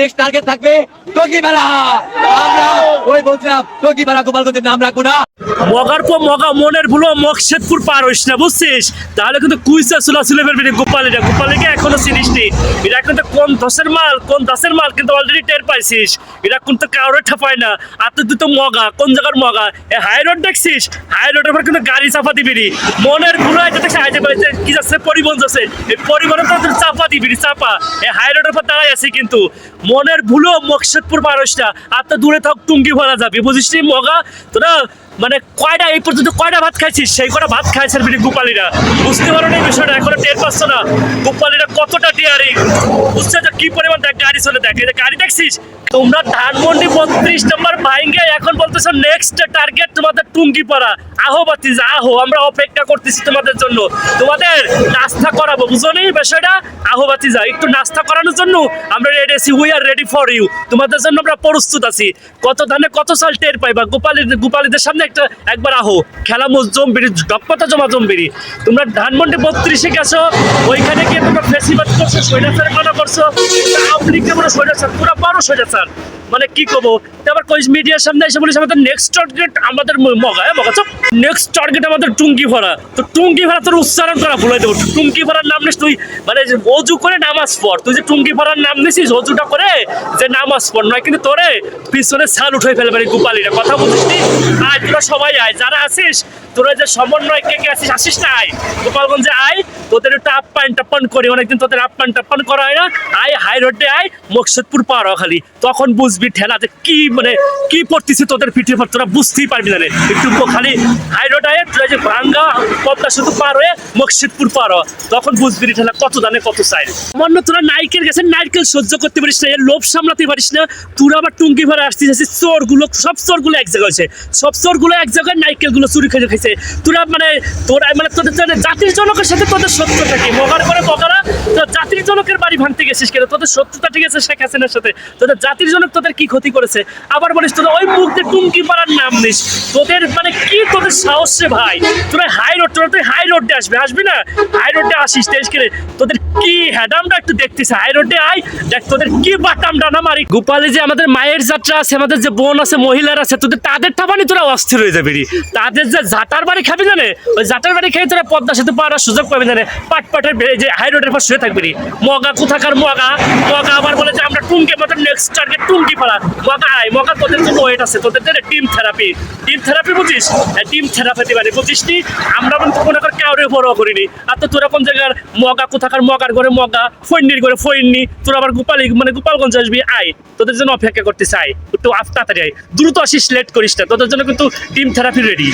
Next target থাকবে টঙ্গিপাড়া। আমরা ওই বলছিলাম, টঙ্গিপাড়া গোপালগঞ্জের নাম রাখব না। মগার পর মগা, মনের ভুলো মকশেদপুর পার হইস না, বুঝছিস? তাহলে কিন্তু কুইসা চুলা চুলে ফেলবি গোপালীরা গোপালীকে এখনও চিনিস নি। এটা কিন্তু কোন দশের মাল? কোন দাসের মাল কিন্তু অলরেডি টের পাইছিস? এটা কিন্তু কাউরে ঠাপায় না। আর তুই তো মগা, কোন জায়গার মগা? এ হাই রোড দেখছিস? হাই রোডের উপর কিন্তু গাড়ি চাপা দিবি নি। মনের ভুলো এটা দেখছিস হাইতে পাইছে কি যাচ্ছে, পরিবহন যাচ্ছে। এই পরিবহনে চাপা দিবি চাপা। এ হাই রোডের উপর দাঁড়াই আছি কিন্তু। মনের ভুলো মকসেদপুর মানুষটা আর তো দূরে থাক টুঙ্গি ভরা যাবে। বুঝিস মগা? তোরা মানে কয়টা, এই পর্যন্ত কয়টা ভাত খাইছিস? সেই কটা ভাত খাইছেন বিনি গোপালীরা। বুঝতে পারো না বিষয়টা, এখনও টের পাচ্ছ না। গোপালীরা কতটা টিয়ারিং বুঝছে যে কি পরিমাণ দেখ, গাড়ি চলে দেখ যে গাড়ি দেখছিস? তোমরা ধানমন্ডি বত্রিশ নম্বর ভাইঙ্গে এখন বলতেছো নেক্সট টার্গেট তোমাদের টুঙ্গি পাড়া আহো বাতিজ আহো, আমরা অপেক্ষা করতেছি তোমাদের জন্য। তোমাদের নাস্তা করাবো, বুঝো নি বিষয়টা? আহো বাতিজা একটু নাস্তা করানোর জন্য আমরা রেডি আছি we are ready for you তোমাদের জন্য আমরা প্রস্তুত আছি। কত ধানে কত সাল টের পাইবা? গোপালী গোপালীদের সামনে একটা একবার আহো। খেলা মোজ জম্বিরি ডকপাতা জমা জম্বিরি। তোমরা ধানমন্ডি বত্রিশে গেছো, ওইখানে গিয়ে তোমরা ফেসিবাদ করছ সৈরাচার কথা করছ লীগকে বলে সৈরাচার পুরো পারো সৈরাচার মানে কি করব আবার কই মিডিয়ার সামনে এসে বলিস আমাদের নেক্সট টার্গেট আমাদের মগা হ্যাঁ মগা নেক্সট টার্গেট আমাদের টুঙ্গি ভরা। তো টুঙ্গি ভরা তোর উচ্চারণ করা ভুলে দেবো টুঙ্গি ভরার নাম নিস তুই। মানে অজু করে নামাজ পড়। তুই যে টুঙ্গি ভরার নাম নিছিস, অজুটা করে যে নামাজ পড়। নয় কিন্তু তোরে পিছনে সাল উঠে ফেলবে গোপালীরা। কথা বলছিস নি? সবাই আয়। যারা আসিস তোরা যে সমন্বয় কে কে আসিস আসিস না আয়। গোপালগঞ্জে আয়। তোদের একটু আপ্যায়ন টাপ্পান করি, অনেকদিন তোদের আপ্যায়ন টাপ্পান করা হয় না। আয় হাই রোডে আয়, মকসুদপুর পার খালি। তখন বুঝবি ঠেলাতে কি মানে কি পড়তেছে তোদের পিঠের পর, তোরা বুঝতেই পারবি না একটু খালি হাই রোড আয়, তোরা যে ভাঙ্গা, পদ্মা সেতু পার হয়ে মকসিদপুর পার তখন বুঝবি ঠেলা কত দানে, কত চাই মন্য তোরা নাইকেল গেছে, নাইকেল সহ্য করতে পারিস না, এর লোভ সামলাতে পারিস না। তোরা আবার টুঙ্গি ভরে আসছিস আসছিস চোরগুলো, সব চোরগুলো এক জায়গায় হয়েছে। সব চোরগুলো এক জায়গায় নাইকেলগুলো চুরি খেয়ে খাইছে তোরা মানে তোরা মানে তোদের জাতির জনকের সাথে তোদের শত্রুতা কি? মগার করে মগারা তোর জাতির জনকের বাড়ি ভাঙতে গেছিস কেন তোদের শত্রুতা ঠিক আছে শেখ হাসিনার সাথে। তোদের জাতির জনক তোদের কি ক্ষতি করেছে? আবার বলিস তোরা ওই মুখ দিয়ে টুঙ্কি পাড়ার নাম নিস। তোদের মানে কি তোদের সাহস রে ভাই? তোরা হাই রোড তোরা তুই হাই রোডে আসবে। আসবি না? হাই রোডে আসিস তেজ করে তোদের কি হ্যাডামটা একটু দেখতেছে? হাই রোডে আয়। দেখ তোদের কি বাটাম ডানা মারি। গোপালে যে আমাদের মায়ের যাত্রা আছে, আমাদের যে বোন আছে, মহিলার আছে, তোদের তাদের ঠাবানি তোরা অস্থির হয়ে যাবি তাদের যে জাটার বাড়ি খাবি জানে? ওই জাটার বাড়ি খেয়ে তোরা পদ্মা সেতু পাওয়ার সুযোগ পাবি জানে। পাট পাটের যে হাই রোডের পাশে শুয়ে থাকবি। মগা কোথাকার মগা? মগা আবার বলে যে আমরা টুঙ্কি আমাদের নেক্সট টার্গেট টুঙ্কি পাড়া। মগা আয়, মগা তোদের জন্য ওয়েট আছে, তোদের জন্য টিম থেরাপি টিম থেরাপি বুঝিস? টিম থেরাপি দিবারে বুঝিস নি? আমরা কিন্তু কোনো করে কাউরে বড় করিনি। আর তো তোরা কোন জায়গার মগা কোথাকার মগার ঘরে মগা? ফৈন্নির ঘরে ফৈন্নি। তোরা আবার গোপালি মানে গোপালগঞ্জ আসবি, আয়। তোদের জন্য অপেক্ষা করতে চাই একটু তাড়াতাড়ি আয়। দ্রুত আসিস লেট করিস না। তোদের জন্য কিন্তু টিম থেরাপি রেডি